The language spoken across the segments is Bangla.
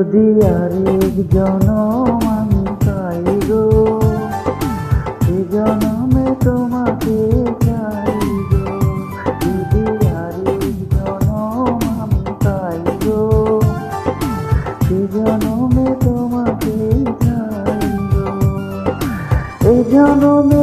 যদি আরেক জনম আমি পাই গো, সে জনমে তোমাকে চাই গো। যদি আরেক জনম জনমে তোমাকে চাই গো। এ জনমে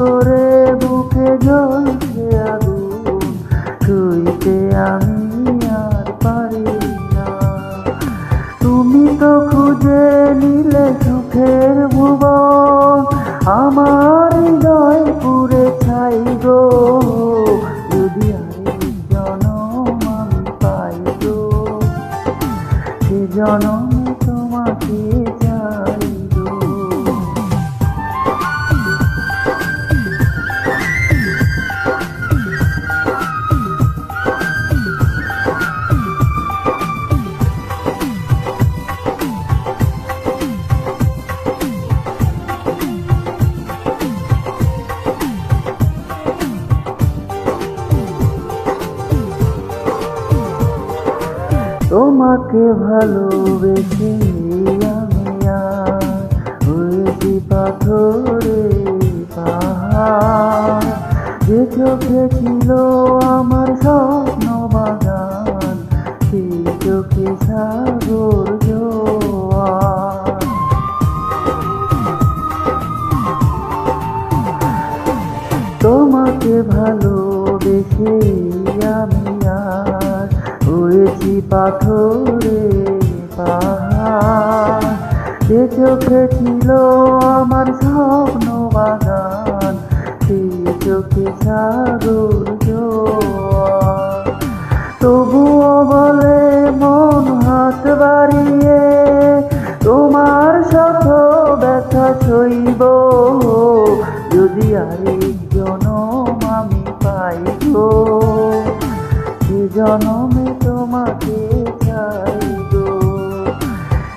করে তোমাকে ভালোবেসে আমি আর পাথরে পাহাড়। যে চোখে ছিল আমার স্বপ্ন বাগান, সেই চোখে সাগর তোমাকে ভালোবেসে আমি হয়েছি পাথরে পাহাড়। যে চোখে ছিল আমার স্বপ্ন বাগান। সেই চোখে সাগর তবুও বলে, মন হাত বাড়িয়ে, তোমার শত ব্যথা সইব। যদি আরেক জনম আমি পাইব, সে জনমে তোমাকে চাইব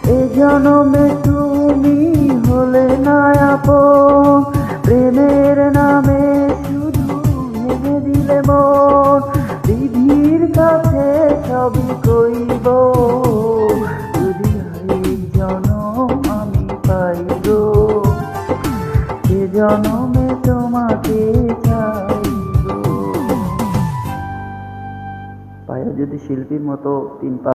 এ জনমে তুমি হলে না আপন প্রেমের নামে শুধু ভেঙে দিলে মন। দিদির কাছে সবই কইব। আমি পাইব। সে জনমে তোমাকে চাইব যদি শিল্পীর মতো তিন পা